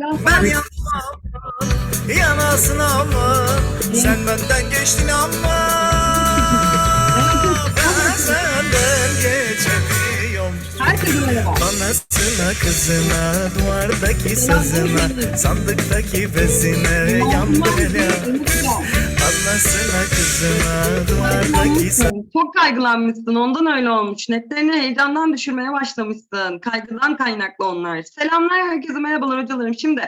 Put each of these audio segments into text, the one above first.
Ben yanmam, yanasın ama. Sen benden geçtin ama. Ben senden geçemiyorum. Anasına kızına, duvardaki sazına Sandıktaki bezine, yandı hele Kızına, duvardaki Çok kaygılanmışsın. Ondan öyle olmuş. Netlerini heyecandan düşürmeye başlamışsın. Kaygıdan kaynaklı onlar. Selamlar herkese merhabalar hocalarım. Şimdi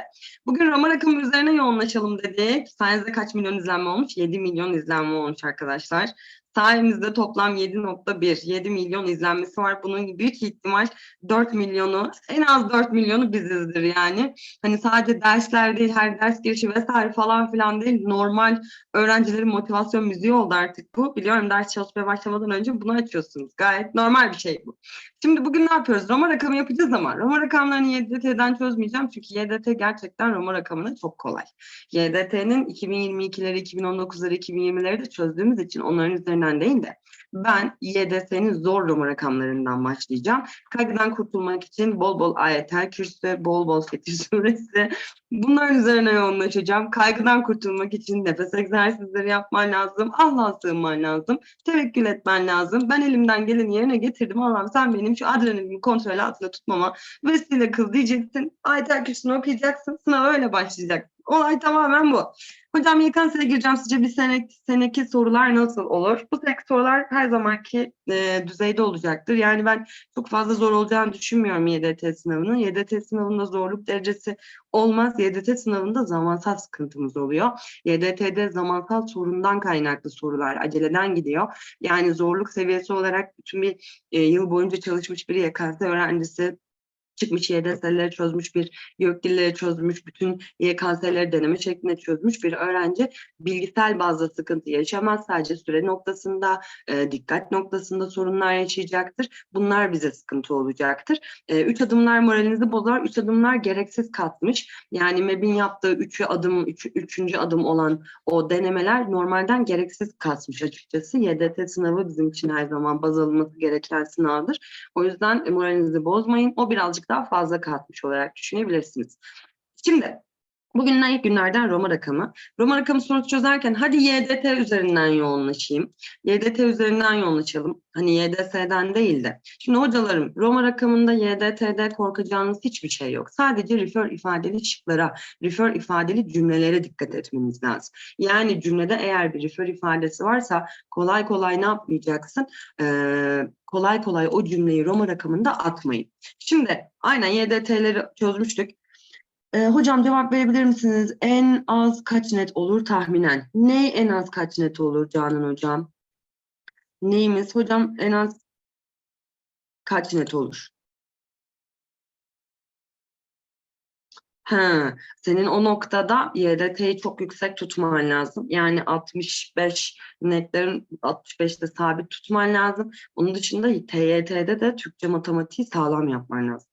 bugün Roma rakamı üzerine yoğunlaşalım dedik. Sayenizde kaç milyon izlenme olmuş? 7 milyon izlenme olmuş arkadaşlar. Sayemizde toplam 7.1, 7 milyon izlenmesi var. Bunun büyük ihtimal 4 milyonu, en az 4 milyonu bizizdir yani. Hani sadece dersler değil, her ders girişi vesaire falan filan değil. Normal öğrencilerin motivasyon müziği oldu artık bu. Biliyorum ders çalışmaya başlamadan önce bunu açıyorsunuz. Gayet normal bir şey bu. Şimdi bugün ne yapıyoruz? Roma rakamı yapacağız ama Roma rakamlarını YDT'den çözmeyeceğim. Çünkü YDT gerçekten Roma rakamına çok kolay. YDT'nin 2022'leri, 2019'ları, 2020'leri de çözdüğümüz için onların üzerinden değil de ben YDS'nin zor Roma rakamlarından başlayacağım. Kaygıdan kurtulmak için bol bol ayetel kürsü, bol bol Fetih suresi bunların üzerine yoğunlaşacağım. Kaygıdan kurtulmak için nefes egzersizleri yapman lazım. Allah'a sığınman lazım. Tevekkül etmen lazım. Ben elimden geleni yerine getirdim. Allah'ım sen benim şu adrenalimi kontrol altında tutmama vesile kıl diyeceksin. Ayetel kürsünü okuyacaksın. Sınav öyle başlayacak. Olay tamamen bu. Hocam YKS'ye gireceğim. Sizce bir sene, seneki sorular nasıl olur? Bu seneki sorular her zamanki e, düzeyde olacaktır. Yani ben çok fazla zor olacağını düşünmüyorum YDT sınavının. YDT sınavında zorluk derecesi olmaz. YDT sınavında zamansal sıkıntımız oluyor. YDT'de zamansal sorundan kaynaklı sorular aceleden gidiyor. Yani zorluk seviyesi olarak bütün bir e, yıl boyunca çalışmış bir YKS öğrencisi çıkmış YDS'leri çözmüş bir YÖK dilleri çözmüş, bütün YKS'leri deneme şeklinde çözmüş bir öğrenci bilgisel bazda sıkıntı yaşamaz. Sadece süre noktasında, e, dikkat noktasında sorunlar yaşayacaktır. Bunlar bize sıkıntı olacaktır. E, üç adımlar moralinizi bozar. Üç adımlar gereksiz katmış. Yani MEB'in yaptığı üçü adım, üç, üçüncü adım olan o denemeler normalden gereksiz kasmış açıkçası. YDT sınavı bizim için her zaman baz alınması gereken sınavdır. O yüzden e, moralinizi bozmayın. O birazcık daha fazla katmış olarak düşünebilirsiniz. Şimdi bugünden ilk günlerden Roma rakamı. Roma rakamı sorusu çözerken hadi YDT üzerinden yoğunlaşayım. YDT üzerinden yoğunlaşalım. Hani YDS'den değil de. Şimdi hocalarım Roma rakamında YDT'de korkacağınız hiçbir şey yok. Sadece refer ifadeli şıklara, refer ifadeli cümlelere dikkat etmeniz lazım. Yani cümlede eğer bir refer ifadesi varsa kolay kolay ne yapmayacaksın? Ee, kolay kolay o cümleyi Roma rakamında atmayın. Şimdi aynen YDT'leri çözmüştük. Ee, hocam cevap verebilir misiniz? En az kaç net olur tahminen? Ne en az kaç net olur Canan hocam? Neyimiz? Hocam en az kaç net olur? Ha, senin o noktada YDT'yi çok yüksek tutman lazım. Yani 65 netlerin 65'te sabit tutman lazım. Onun dışında TYT'de de Türkçe matematiği sağlam yapman lazım.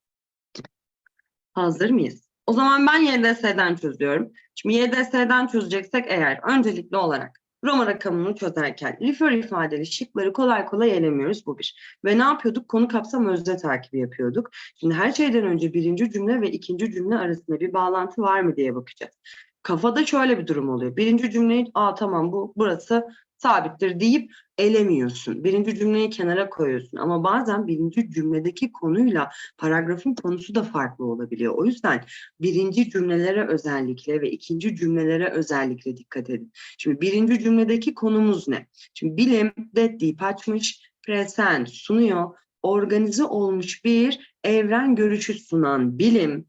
Hazır mıyız? O zaman ben YDS'den çözüyorum. Şimdi YDS'den çözeceksek eğer öncelikli olarak Roma rakamını çözerken refer ifadeli şıkları kolay kolay elemiyoruz bu bir. Ve ne yapıyorduk? Konu kapsam özne takibi yapıyorduk. Şimdi her şeyden önce birinci cümle ve ikinci cümle arasında bir bağlantı var mı diye bakacağız. Kafada şöyle bir durum oluyor. Birinci cümleyi aa tamam bu burası sabittir deyip elemiyorsun. Birinci cümleyi kenara koyuyorsun ama bazen birinci cümledeki konuyla paragrafın konusu da farklı olabiliyor. O yüzden birinci cümlelere özellikle ve ikinci cümlelere özellikle dikkat edin. Şimdi birinci cümledeki konumuz ne? Şimdi bilim de deyip açmış, present sunuyor, organize olmuş bir evren görüşü sunan bilim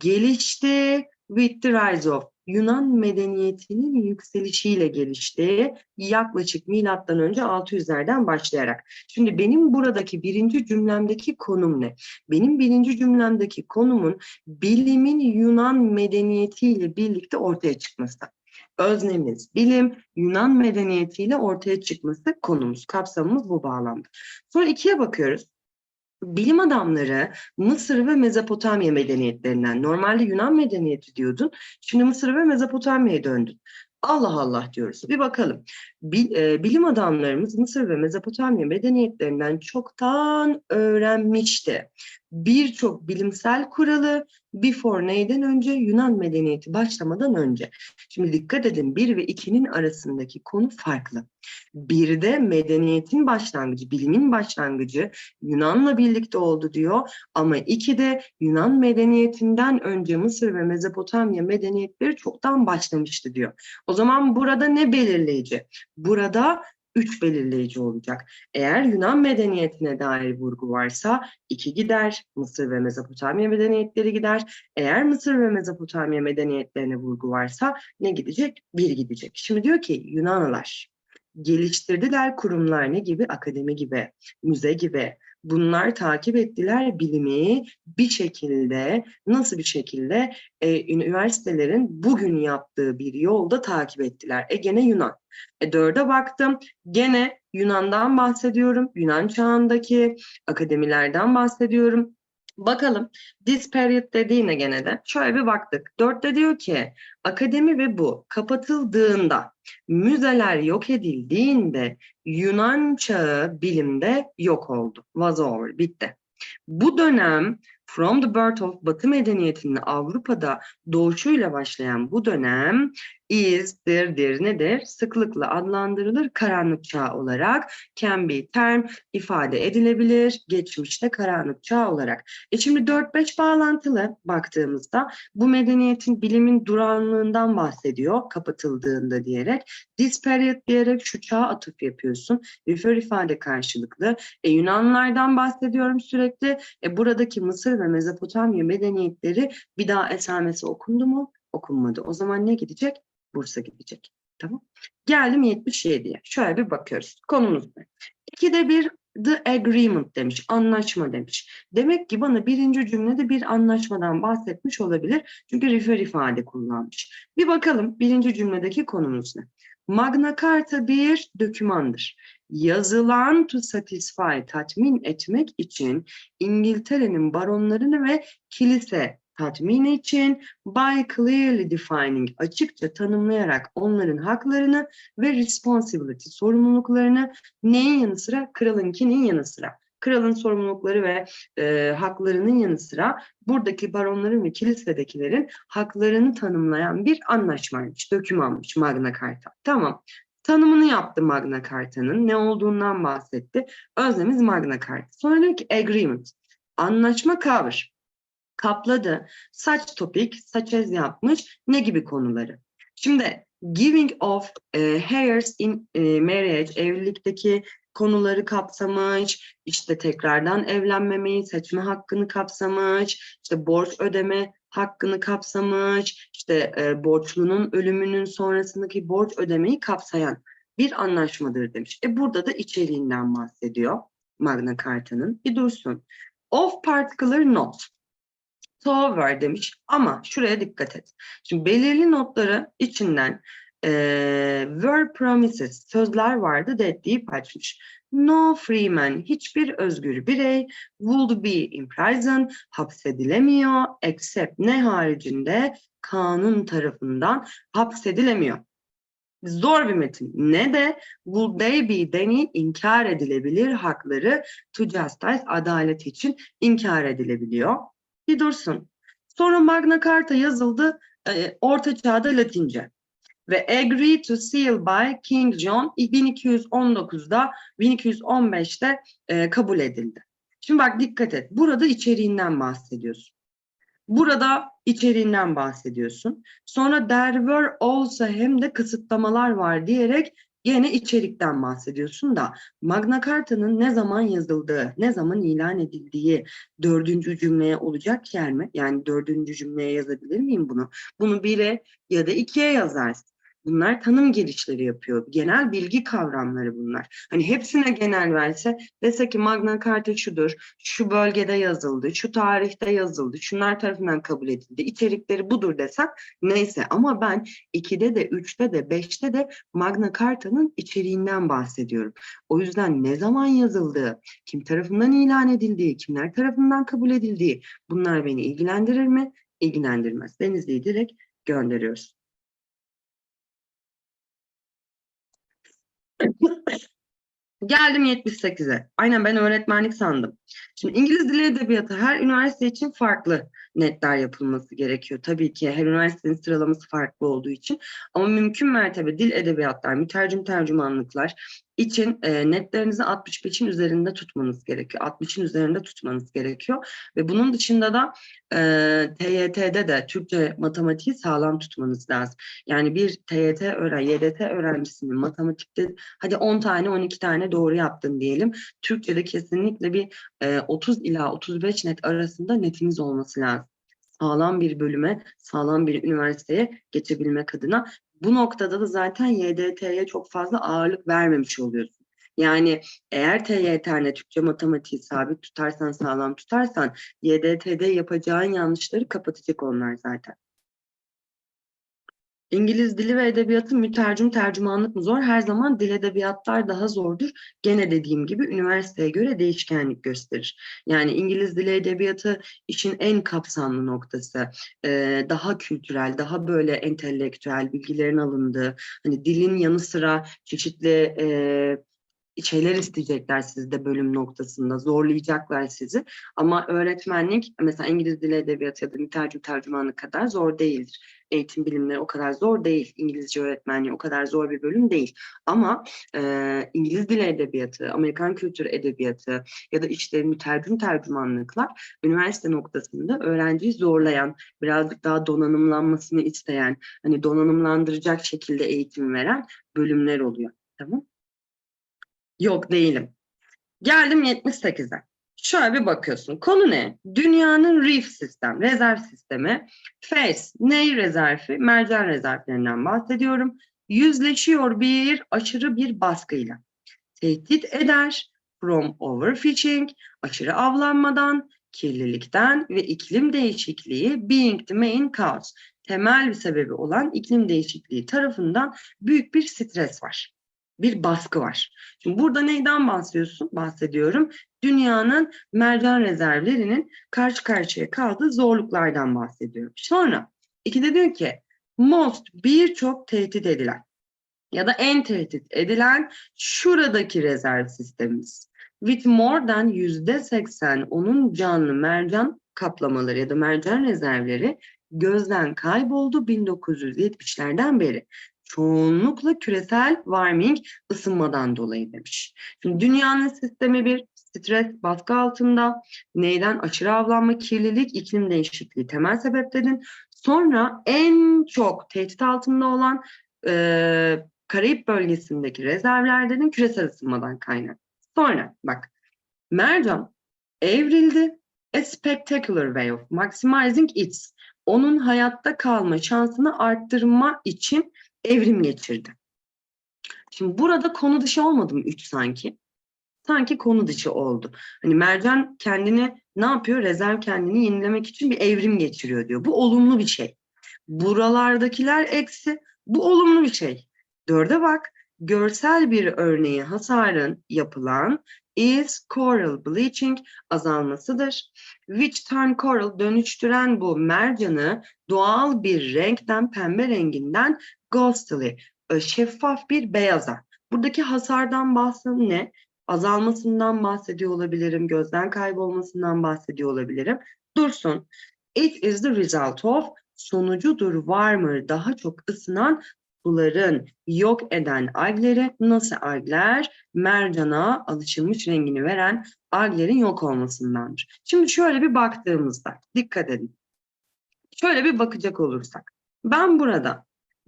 gelişti with the rise of Yunan medeniyetinin yükselişiyle gelişti. Yaklaşık milattan önce 600'lerden başlayarak. Şimdi benim buradaki birinci cümlemdeki konum ne? Benim birinci cümlemdeki konumun bilimin Yunan medeniyetiyle birlikte ortaya çıkması. Öznemiz, bilim, Yunan medeniyetiyle ortaya çıkması konumuz, kapsamımız bu bağlamda. Sonra ikiye bakıyoruz. Bilim adamları Mısır ve Mezopotamya medeniyetlerinden, normalde Yunan medeniyeti diyordun, şimdi Mısır ve Mezopotamya'ya döndün. Allah Allah diyoruz. Bir bakalım. E, bilim adamlarımız Mısır ve Mezopotamya medeniyetlerinden çoktan öğrenmişti. Birçok bilimsel kuralı before neyden önce Yunan medeniyeti başlamadan önce. Şimdi dikkat edin 1 ve 2'nin arasındaki konu farklı. Birde medeniyetin başlangıcı, bilimin başlangıcı Yunan'la birlikte oldu diyor ama 2'de Yunan medeniyetinden önce Mısır ve Mezopotamya medeniyetleri çoktan başlamıştı diyor. O zaman burada ne belirleyici? Burada üç belirleyici olacak. Eğer Yunan medeniyetine dair vurgu varsa iki gider, Mısır ve Mezopotamya medeniyetleri gider. Eğer Mısır ve Mezopotamya medeniyetlerine vurgu varsa ne gidecek? Bir gidecek. Şimdi diyor ki Yunanlılar geliştirdiler kurumlar ne gibi? Akademi gibi, müze gibi. Bunlar takip ettiler bilimi bir şekilde, nasıl bir şekilde? E, üniversitelerin bugün yaptığı bir yolda takip ettiler. E gene Yunan. E dörde baktım. Gene Yunan'dan bahsediyorum. Yunan çağındaki akademilerden bahsediyorum. Bakalım this period dediğine gene de şöyle bir baktık. Dörtte diyor ki akademi ve bu kapatıldığında müzeler yok edildiğinde Yunan çağı bilimde yok oldu. Was over, bitti. Bu dönem from the birth of Batı medeniyetinin Avrupa'da doğuşuyla başlayan bu dönem is, dir, dir nedir? Sıklıkla adlandırılır karanlık çağ olarak can be term ifade edilebilir geçmişte karanlık çağ olarak. E şimdi 4-5 bağlantılı baktığımızda bu medeniyetin bilimin durağanlığından bahsediyor kapatıldığında diyerek. This period diyerek şu çağa atıf yapıyorsun. Refer ifade karşılıklı. E Yunanlardan bahsediyorum sürekli. E buradaki Mısır ve Mezopotamya medeniyetleri bir daha esamesi okundu mu? Okunmadı. O zaman ne gidecek? Bursa gidecek. Tamam. Geldim 77'ye. Şöyle bir bakıyoruz. Konumuz ne? İkide bir the agreement demiş. Anlaşma demiş. Demek ki bana birinci cümlede bir anlaşmadan bahsetmiş olabilir. Çünkü refer ifade kullanmış. Bir bakalım birinci cümledeki konumuz ne? Magna Carta bir dokümandır. Yazılan to satisfy, tatmin etmek için İngiltere'nin baronlarını ve kilise tatmin için by clearly defining açıkça tanımlayarak onların haklarını ve responsibility sorumluluklarını neyin yanı sıra kralınkinin yanı sıra kralın sorumlulukları ve e, haklarının yanı sıra buradaki baronların ve kilisedekilerin haklarını tanımlayan bir anlaşmaymış, dokümanmış Magna Carta. Tamam. Tanımını yaptı Magna Carta'nın. Ne olduğundan bahsetti. Özlemiz Magna Carta. Sonra diyor ki agreement. Anlaşma cover kapladı. Such topic, such as yapmış. Ne gibi konuları? Şimdi giving of e, heirs in e, marriage, evlilikteki konuları kapsamış, işte tekrardan evlenmemeyi, seçme hakkını kapsamış, işte borç ödeme hakkını kapsamış, işte e, borçlunun ölümünün sonrasındaki borç ödemeyi kapsayan bir anlaşmadır demiş. E burada da içeriğinden bahsediyor Magna Carta'nın. Bir dursun. Of particular note to var demiş ama şuraya dikkat et. Şimdi belirli notları içinden eee were promises sözler vardı deyip açmış. No free man hiçbir özgür birey would be imprisoned hapsedilemiyor except ne haricinde kanun tarafından hapsedilemiyor. Zor bir metin. Ne de would they be deni inkar edilebilir hakları to justice adalet için inkar edilebiliyor bir dursun. Sonra Magna Carta yazıldı e, Orta Çağ'da Latince ve agreed to seal by King John 1219'da 1215'te e, kabul edildi. Şimdi bak dikkat et. Burada içeriğinden bahsediyorsun. Burada içeriğinden bahsediyorsun. Sonra there were also hem de kısıtlamalar var diyerek Yine içerikten bahsediyorsun da Magna Carta'nın ne zaman yazıldığı, ne zaman ilan edildiği dördüncü cümleye olacak yer mi? Yani dördüncü cümleye yazabilir miyim bunu? Bunu bire ya da ikiye yazarsın. Bunlar tanım girişleri yapıyor. Genel bilgi kavramları bunlar. Hani hepsine genel verse dese ki Magna Carta şudur, şu bölgede yazıldı, şu tarihte yazıldı, şunlar tarafından kabul edildi, içerikleri budur desek neyse ama ben 2'de de 3'te de 5'te de Magna Carta'nın içeriğinden bahsediyorum. O yüzden ne zaman yazıldığı, kim tarafından ilan edildiği, kimler tarafından kabul edildiği bunlar beni ilgilendirir mi? İlgilendirmez. Denizli'yi direkt gönderiyoruz. Geldim 78'e. Aynen ben öğretmenlik sandım. Şimdi İngiliz Dili Edebiyatı her üniversite için farklı netler yapılması gerekiyor. Tabii ki her üniversitenin sıralaması farklı olduğu için. Ama mümkün mertebe dil edebiyatlar, mütercim tercümanlıklar için e, netlerinizi 65'in üzerinde tutmanız gerekiyor. 60'ın üzerinde tutmanız gerekiyor. Ve bunun dışında da e, TYT'de de Türkçe matematiği sağlam tutmanız lazım. Yani bir TYT öğren, YDT öğrencisinin matematikte hadi 10 tane 12 tane doğru yaptın diyelim. Türkçe'de kesinlikle bir e, 30 ila 35 net arasında netiniz olması lazım. Sağlam bir bölüme, sağlam bir üniversiteye geçebilmek adına. Bu noktada da zaten YDT'ye çok fazla ağırlık vermemiş oluyorsun. Yani eğer TYT'ne Türkçe matematiği sabit tutarsan, sağlam tutarsan YDT'de yapacağın yanlışları kapatacak onlar zaten. İngiliz dili ve edebiyatı mütercim tercümanlık mı zor? Her zaman dil edebiyatlar daha zordur. Gene dediğim gibi üniversiteye göre değişkenlik gösterir. Yani İngiliz dili edebiyatı işin en kapsamlı noktası. Ee, daha kültürel, daha böyle entelektüel bilgilerin alındığı, hani dilin yanı sıra çeşitli e, şeyler isteyecekler sizde bölüm noktasında, zorlayacaklar sizi. Ama öğretmenlik mesela İngiliz dili edebiyatı ya da mütercim tercümanlık kadar zor değildir. Eğitim bilimleri o kadar zor değil. İngilizce öğretmenliği o kadar zor bir bölüm değil. Ama e, İngiliz dili edebiyatı, Amerikan kültür edebiyatı ya da işte mütercim tercümanlıklar üniversite noktasında öğrenciyi zorlayan, birazcık daha donanımlanmasını isteyen, hani donanımlandıracak şekilde eğitim veren bölümler oluyor. Tamam Yok değilim. Geldim 78'e. Şöyle bir bakıyorsun. Konu ne? Dünyanın reef sistem, rezerv sistemi. FACE, ney rezervi? Mercan rezervlerinden bahsediyorum. Yüzleşiyor bir aşırı bir baskıyla. Tehdit eder. From overfishing, aşırı avlanmadan, kirlilikten ve iklim değişikliği being the main cause. Temel bir sebebi olan iklim değişikliği tarafından büyük bir stres var bir baskı var. Şimdi burada neyden bahsediyorsun? Bahsediyorum. Dünyanın mercan rezervlerinin karşı karşıya kaldığı zorluklardan bahsediyorum. Sonra ikide diyor ki most birçok tehdit edilen ya da en tehdit edilen şuradaki rezerv sistemimiz. With more than yüzde seksen onun canlı mercan kaplamaları ya da mercan rezervleri gözden kayboldu 1970'lerden beri çoğunlukla küresel warming ısınmadan dolayı demiş. Şimdi dünyanın sistemi bir stres baskı altında. Neyden? Aşırı avlanma, kirlilik, iklim değişikliği temel sebep dedin. Sonra en çok tehdit altında olan e, Karayip bölgesindeki rezervler dedin küresel ısınmadan kaynak. Sonra bak mercan evrildi. A spectacular way of maximizing its. Onun hayatta kalma şansını arttırma için evrim geçirdi. Şimdi burada konu dışı olmadı mı üç sanki? Sanki konu dışı oldu. Hani mercan kendini ne yapıyor? Rezerv kendini yenilemek için bir evrim geçiriyor diyor. Bu olumlu bir şey. Buralardakiler eksi. Bu olumlu bir şey. Dörde bak. Görsel bir örneği hasarın yapılan is coral bleaching azalmasıdır. Which turn coral dönüştüren bu mercanı doğal bir renkten pembe renginden ghostly e, şeffaf bir beyaza. Buradaki hasardan bahsediyor ne? Azalmasından bahsediyor olabilirim, gözden kaybolmasından bahsediyor olabilirim. Dursun. It is the result of sonucudur warmer daha çok ısınan suların yok eden algleri nasıl algler? Mercana alışılmış rengini veren alglerin yok olmasındandır. Şimdi şöyle bir baktığımızda dikkat edin. Şöyle bir bakacak olursak. Ben burada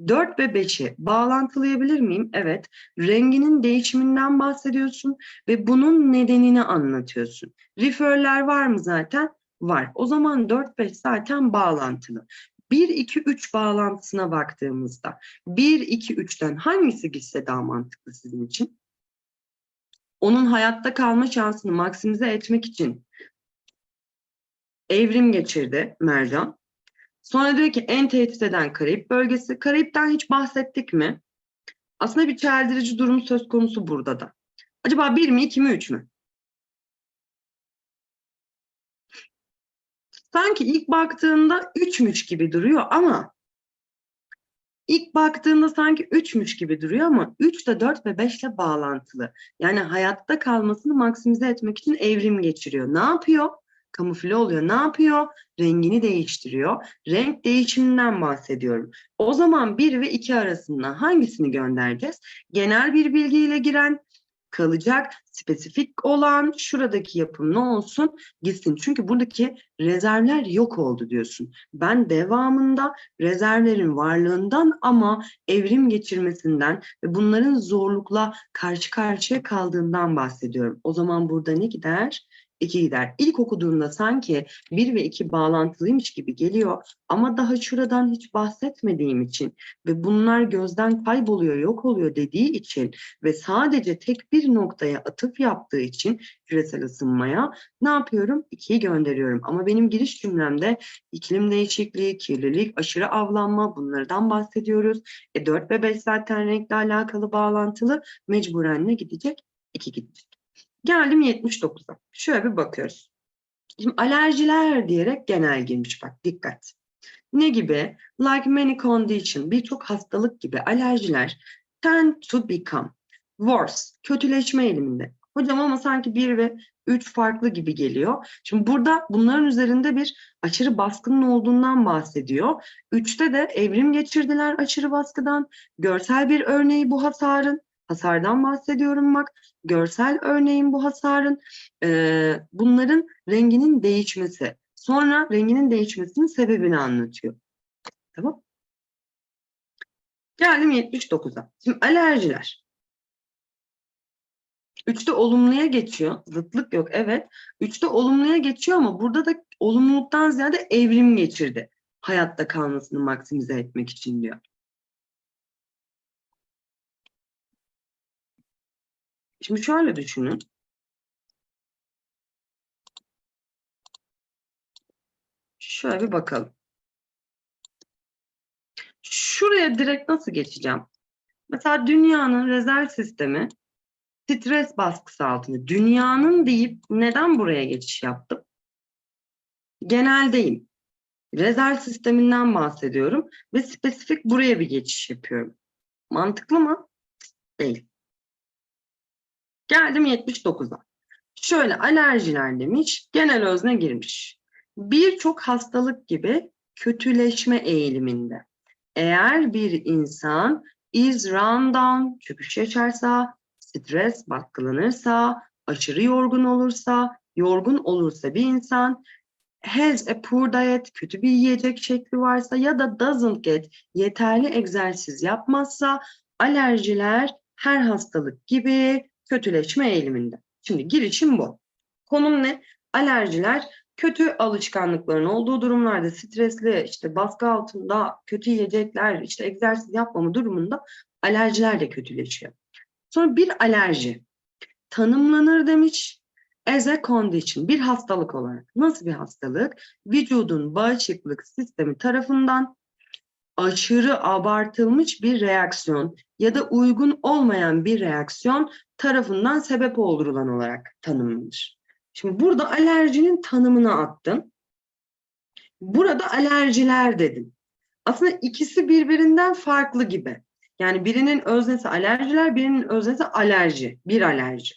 4 ve 5'i bağlantılayabilir miyim? Evet. Renginin değişiminden bahsediyorsun ve bunun nedenini anlatıyorsun. Referler var mı zaten? Var. O zaman 4-5 zaten bağlantılı. 1-2-3 bağlantısına baktığımızda 1-2-3'ten hangisi gitse daha mantıklı sizin için? Onun hayatta kalma şansını maksimize etmek için evrim geçirdi Mercan. Sonra diyor ki en tehdit eden Karayip bölgesi. Karayip'ten hiç bahsettik mi? Aslında bir çeldirici durum söz konusu burada da. Acaba bir mi, iki mi, üç mü? Sanki ilk baktığında üçmüş gibi duruyor ama İlk baktığında sanki 3'müş gibi duruyor ama 3 de 4 ve 5 ile bağlantılı. Yani hayatta kalmasını maksimize etmek için evrim geçiriyor. Ne yapıyor? Kamufle oluyor. Ne yapıyor? Rengini değiştiriyor. Renk değişiminden bahsediyorum. O zaman 1 ve 2 arasından hangisini göndereceğiz? Genel bir bilgiyle giren, kalacak, spesifik olan şuradaki yapım ne olsun? Gitsin. Çünkü buradaki rezervler yok oldu diyorsun. Ben devamında rezervlerin varlığından ama evrim geçirmesinden ve bunların zorlukla karşı karşıya kaldığından bahsediyorum. O zaman burada ne gider? 2 gider. İlk okuduğunda sanki 1 ve 2 bağlantılıymış gibi geliyor ama daha şuradan hiç bahsetmediğim için ve bunlar gözden kayboluyor, yok oluyor dediği için ve sadece tek bir noktaya atıf yaptığı için küresel ısınmaya ne yapıyorum? 2'yi gönderiyorum. Ama benim giriş cümlemde iklim değişikliği, kirlilik, aşırı avlanma bunlardan bahsediyoruz. E 4 ve 5 zaten renkle alakalı bağlantılı. Mecburen ne gidecek? 2 gidecek. Geldim 79'a. Şöyle bir bakıyoruz. Şimdi alerjiler diyerek genel girmiş bak dikkat. Ne gibi? Like many condition, birçok hastalık gibi alerjiler tend to become worse, kötüleşme eğiliminde. Hocam ama sanki 1 ve 3 farklı gibi geliyor. Şimdi burada bunların üzerinde bir aşırı baskının olduğundan bahsediyor. 3'te de evrim geçirdiler aşırı baskıdan. Görsel bir örneği bu hasarın. Hasardan bahsediyorum bak. Görsel örneğin bu hasarın. Ee, bunların renginin değişmesi. Sonra renginin değişmesinin sebebini anlatıyor. Tamam. Geldim 79'a. Şimdi alerjiler. Üçte olumluya geçiyor. Zıtlık yok evet. Üçte olumluya geçiyor ama burada da olumluluktan ziyade evrim geçirdi. Hayatta kalmasını maksimize etmek için diyor. Şimdi şöyle düşünün. Şöyle bir bakalım. Şuraya direkt nasıl geçeceğim? Mesela dünyanın rezerv sistemi stres baskısı altında. Dünyanın deyip neden buraya geçiş yaptım? Geneldeyim. Rezerv sisteminden bahsediyorum ve spesifik buraya bir geçiş yapıyorum. Mantıklı mı? Değil. Geldim 79'a. Şöyle alerjiler demiş, genel özne girmiş. Birçok hastalık gibi kötüleşme eğiliminde. Eğer bir insan is run down, çöküş yaşarsa, stres baskılanırsa, aşırı yorgun olursa, yorgun olursa bir insan has a poor diet, kötü bir yiyecek şekli varsa ya da doesn't get yeterli egzersiz yapmazsa alerjiler her hastalık gibi kötüleşme eğiliminde. Şimdi girişim bu. Konum ne? Alerjiler kötü alışkanlıkların olduğu durumlarda stresli işte baskı altında kötü yiyecekler işte egzersiz yapmama durumunda alerjiler de kötüleşiyor. Sonra bir alerji tanımlanır demiş as a condition bir hastalık olarak. Nasıl bir hastalık? Vücudun bağışıklık sistemi tarafından aşırı abartılmış bir reaksiyon ya da uygun olmayan bir reaksiyon tarafından sebep oldurulan olarak tanımlanır. Şimdi burada alerjinin tanımını attım. Burada alerjiler dedim. Aslında ikisi birbirinden farklı gibi. Yani birinin öznesi alerjiler, birinin öznesi alerji, bir alerji.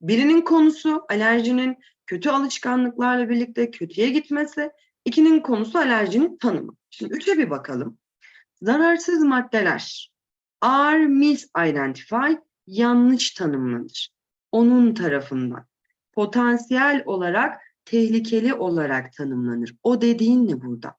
Birinin konusu alerjinin kötü alışkanlıklarla birlikte kötüye gitmesi, ikinin konusu alerjinin tanımı. Şimdi üçe bir bakalım. Zararsız maddeler are misidentified, yanlış tanımlanır. Onun tarafından. Potansiyel olarak, tehlikeli olarak tanımlanır. O dediğin ne burada?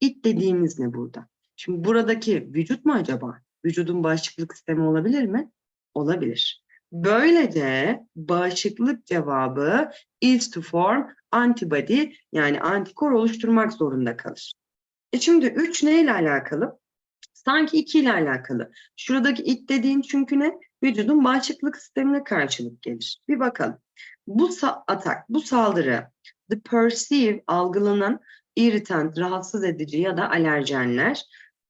İt dediğimiz ne burada? Şimdi buradaki vücut mu acaba? Vücudun bağışıklık sistemi olabilir mi? Olabilir. Böylece bağışıklık cevabı is to form antibody yani antikor oluşturmak zorunda kalır. E şimdi 3 neyle alakalı? Sanki 2 ile alakalı. Şuradaki it dediğin çünkü ne? Vücudun bağışıklık sistemine karşılık gelir. Bir bakalım. Bu atak, bu saldırı, the perceive algılanan irritant, rahatsız edici ya da alerjenler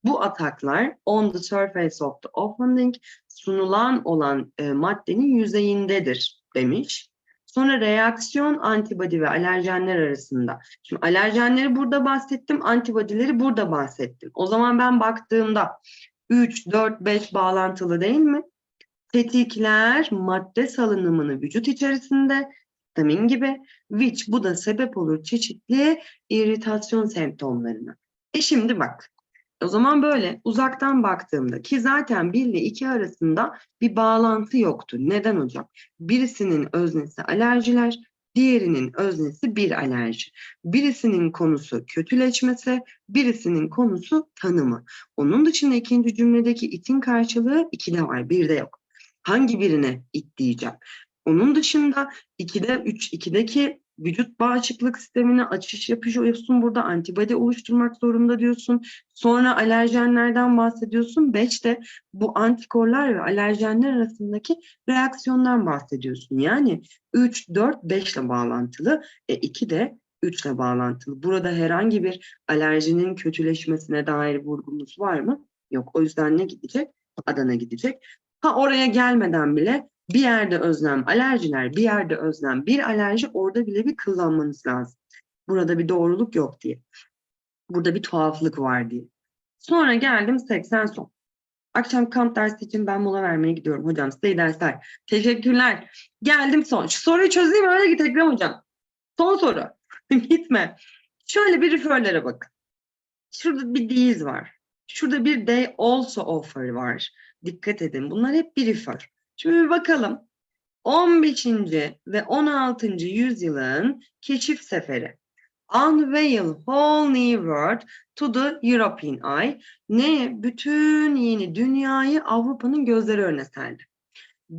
bu ataklar on the surface of the offending sunulan olan e, maddenin yüzeyindedir demiş. Sonra reaksiyon antibody ve alerjenler arasında. Şimdi alerjenleri burada bahsettim, antibodileri burada bahsettim. O zaman ben baktığımda 3, 4, 5 bağlantılı değil mi? Tetikler madde salınımını vücut içerisinde histamin gibi which bu da sebep olur çeşitli iritasyon semptomlarına. E şimdi bak o zaman böyle uzaktan baktığımda ki zaten 1 ile 2 arasında bir bağlantı yoktu. Neden hocam? Birisinin öznesi alerjiler, diğerinin öznesi bir alerji. Birisinin konusu kötüleşmesi, birisinin konusu tanımı. Onun dışında ikinci cümledeki itin karşılığı ikide var, birde yok. Hangi birine it diyeceğim? Onun dışında 2'de 3, 2'deki vücut bağışıklık sistemine açış yapıyorsun burada antibody oluşturmak zorunda diyorsun. Sonra alerjenlerden bahsediyorsun. 5'te bu antikorlar ve alerjenler arasındaki reaksiyondan bahsediyorsun. Yani 3, 4, 5 ile bağlantılı. E 2 de 3 ile bağlantılı. Burada herhangi bir alerjinin kötüleşmesine dair vurgumuz var mı? Yok. O yüzden ne gidecek? Adana gidecek. Ha oraya gelmeden bile bir yerde özlem alerjiler, bir yerde özlem bir alerji orada bile bir kullanmanız lazım. Burada bir doğruluk yok diye. Burada bir tuhaflık var diye. Sonra geldim 80 son. Akşam kamp dersi için ben mola vermeye gidiyorum hocam. Size iyi dersler. Teşekkürler. Geldim son. Şu soruyu çözeyim öyle git Ekrem hocam. Son soru. Gitme. Şöyle bir referlere bakın. Şurada bir these var. Şurada bir they also offer var. Dikkat edin. Bunlar hep bir refer. Şimdi bir bakalım. 15. ve 16. yüzyılın keşif seferi. Unveil whole new world to the European eye. Ne? Bütün yeni dünyayı Avrupa'nın gözleri önüne serdi.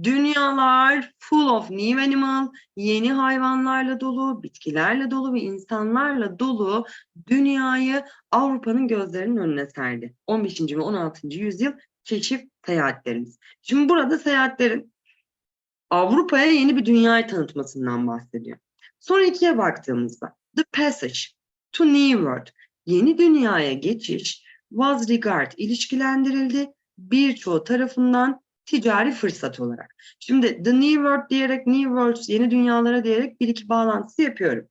Dünyalar full of new animal, yeni hayvanlarla dolu, bitkilerle dolu ve insanlarla dolu dünyayı Avrupa'nın gözlerinin önüne serdi. 15. ve 16. yüzyıl keşif seyahatlerimiz. Şimdi burada seyahatlerin Avrupa'ya yeni bir dünyayı tanıtmasından bahsediyor. Sonra ikiye baktığımızda The Passage to New World yeni dünyaya geçiş was regard ilişkilendirildi birçoğu tarafından ticari fırsat olarak. Şimdi The New World diyerek New Worlds yeni dünyalara diyerek bir iki bağlantısı yapıyorum.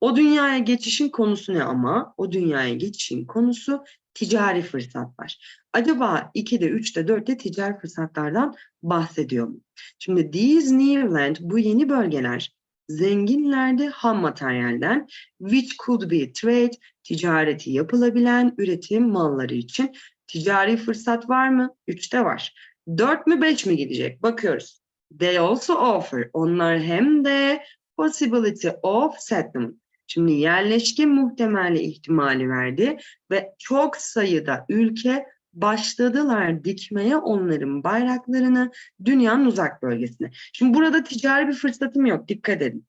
O dünyaya geçişin konusu ne ama? O dünyaya geçişin konusu ticari fırsatlar. Acaba 2'de, 3'te, 4'te ticari fırsatlardan bahsediyor mu? Şimdi these new land, bu yeni bölgeler zenginlerde ham materyalden which could be trade, ticareti yapılabilen üretim malları için ticari fırsat var mı? 3'te var. 4 mü 5 mi gidecek? Bakıyoruz. They also offer. Onlar hem de possibility of settlement. Şimdi yerleşke muhtemeli ihtimali verdi ve çok sayıda ülke başladılar dikmeye onların bayraklarını dünyanın uzak bölgesine. Şimdi burada ticari bir fırsatım yok dikkat edin.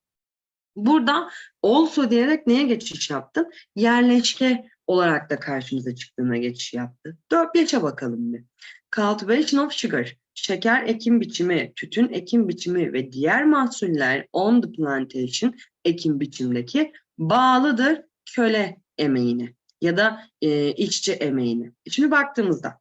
Burada also diyerek neye geçiş yaptım? Yerleşke olarak da karşımıza çıktığına geçiş yaptı. Dört geçe bakalım bir. Cultivation of sugar, şeker ekim biçimi, tütün ekim biçimi ve diğer mahsuller on the plantation ekim biçimdeki bağlıdır köle emeğine ya da e, işçi emeğine. Şimdi baktığımızda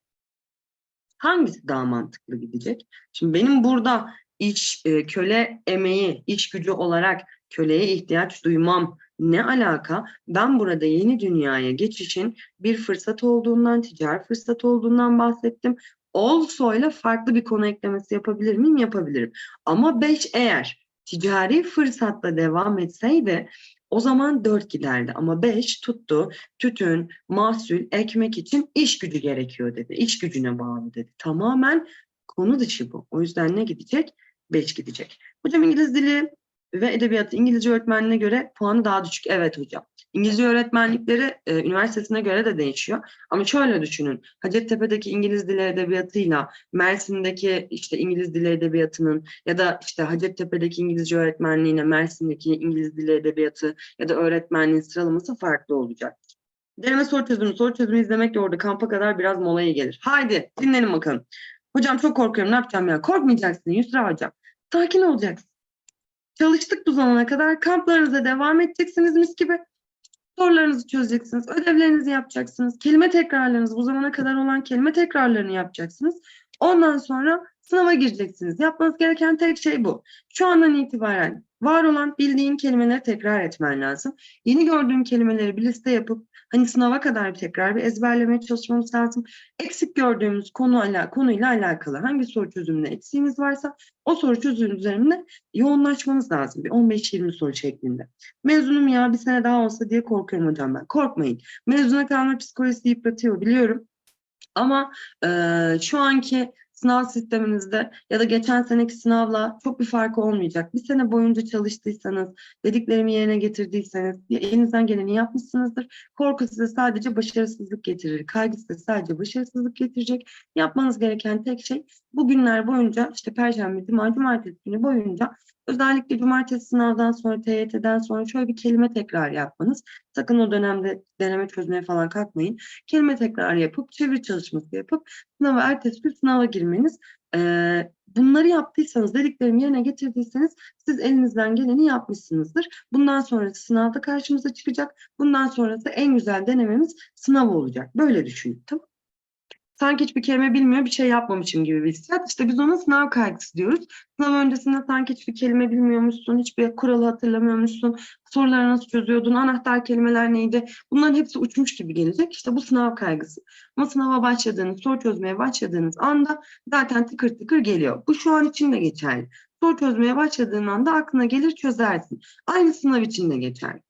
hangisi daha mantıklı gidecek? Şimdi benim burada iş e, köle emeği, iş gücü olarak köleye ihtiyaç duymam ne alaka? Ben burada yeni dünyaya geçişin bir fırsat olduğundan, ticari fırsat olduğundan bahsettim. Also ile farklı bir konu eklemesi yapabilir miyim? Yapabilirim. Ama 5 eğer ticari fırsatla devam etseydi o zaman 4 giderdi ama 5 tuttu. Tütün, mahsul, ekmek için iş gücü gerekiyor dedi. İş gücüne bağlı dedi. Tamamen konu dışı bu. O yüzden ne gidecek? 5 gidecek. Hocam İngiliz dili ve edebiyatı İngilizce öğretmenine göre puanı daha düşük. Evet hocam. İngilizce öğretmenlikleri e, üniversitesine göre de değişiyor. Ama şöyle düşünün. Hacettepe'deki İngiliz dili edebiyatıyla Mersin'deki işte İngiliz dili edebiyatının ya da işte Hacettepe'deki İngilizce öğretmenliğine Mersin'deki İngiliz dili edebiyatı ya da öğretmenliğin sıralaması farklı olacak. Deneme soru çözümü, soru çözümü izlemek de orada kampa kadar biraz molaya gelir. Haydi dinlenin bakalım. Hocam çok korkuyorum ne yapacağım ya? Korkmayacaksın Yusra hocam. Sakin olacaksın. Çalıştık bu zamana kadar. Kamplarınıza devam edeceksiniz mis gibi. Sorularınızı çözeceksiniz. Ödevlerinizi yapacaksınız. Kelime tekrarlarınız bu zamana kadar olan kelime tekrarlarını yapacaksınız. Ondan sonra sınava gireceksiniz. Yapmanız gereken tek şey bu. Şu andan itibaren Var olan bildiğin kelimeleri tekrar etmen lazım. Yeni gördüğün kelimeleri bir liste yapıp hani sınava kadar bir tekrar bir ezberlemeye çalışmamız lazım. Eksik gördüğümüz konu ala, konuyla alakalı hangi soru çözümünde eksiğimiz varsa o soru çözümü üzerinde yoğunlaşmamız lazım. Bir 15-20 soru şeklinde. Mezunum ya bir sene daha olsa diye korkuyorum hocam ben. Korkmayın. Mezuna kalma psikolojisi yıpratıyor biliyorum. Ama eee, şu anki sınav sisteminizde ya da geçen seneki sınavla çok bir farkı olmayacak. Bir sene boyunca çalıştıysanız, dediklerimi yerine getirdiyseniz, elinizden geleni yapmışsınızdır. Korku size sadece başarısızlık getirir. Kaygı size sadece başarısızlık getirecek. Yapmanız gereken tek şey bu günler boyunca işte Perşembe, Cuma, Cumartesi günü boyunca özellikle Cumartesi sınavdan sonra, TYT'den sonra şöyle bir kelime tekrar yapmanız. Sakın o dönemde deneme çözmeye falan kalkmayın. Kelime tekrar yapıp, çeviri çalışması yapıp sınava ertesi gün sınava girmeniz. Eee, bunları yaptıysanız, dediklerimi yerine getirdiyseniz siz elinizden geleni yapmışsınızdır. Bundan sonrası sınavda karşımıza çıkacak. Bundan sonrası en güzel denememiz sınav olacak. Böyle düşünün. Tamam Sanki hiçbir kelime bilmiyor, bir şey yapmamışım gibi bir hissiyat. İşte biz ona sınav kaygısı diyoruz. Sınav öncesinde sanki hiçbir kelime bilmiyormuşsun, hiçbir kuralı hatırlamıyormuşsun, soruları nasıl çözüyordun, anahtar kelimeler neydi? Bunların hepsi uçmuş gibi gelecek. İşte bu sınav kaygısı. Ama sınava başladığınız, soru çözmeye başladığınız anda zaten tıkır tıkır geliyor. Bu şu an için de geçerli. Soru çözmeye başladığın anda aklına gelir çözersin. Aynı sınav için de geçerli.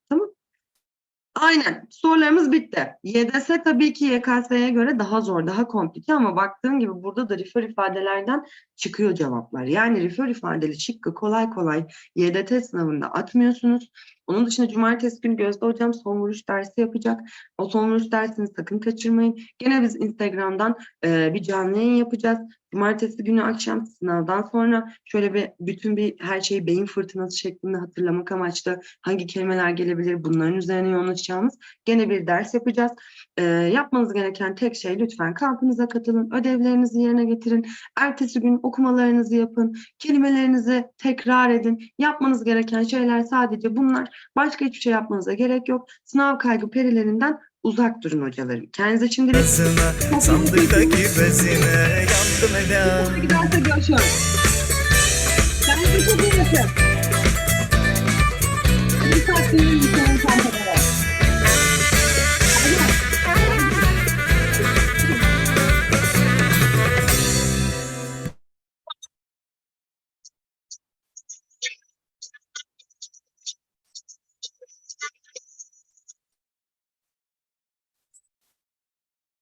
Aynen. Sorularımız bitti. YDS tabii ki YKS'ye göre daha zor, daha komplike ama baktığın gibi burada da refer ifadelerden çıkıyor cevaplar. Yani refer ifadeli şıkkı kolay kolay YDT sınavında atmıyorsunuz. Onun dışında cumartesi günü Gözde Hocam son vuruş dersi yapacak. O son vuruş dersini sakın kaçırmayın. Gene biz Instagram'dan e, bir canlı yayın yapacağız. Cumartesi günü akşam sınavdan sonra şöyle bir bütün bir her şeyi beyin fırtınası şeklinde hatırlamak amaçlı hangi kelimeler gelebilir bunların üzerine yoğunlaşacağımız gene bir ders yapacağız. E, yapmanız gereken tek şey lütfen kampınıza katılın, ödevlerinizi yerine getirin. Ertesi gün okumalarınızı yapın, kelimelerinizi tekrar edin. Yapmanız gereken şeyler sadece bunlar. Başka hiçbir şey yapmanıza gerek yok. Sınav kaygı perilerinden uzak durun hocalarım. Kendinize şimdi bezine, sandıktaki bezine yandım eden. Giderse görüşürüz. Ben size çok iyi bakıyorum. Bir saat dinleyin.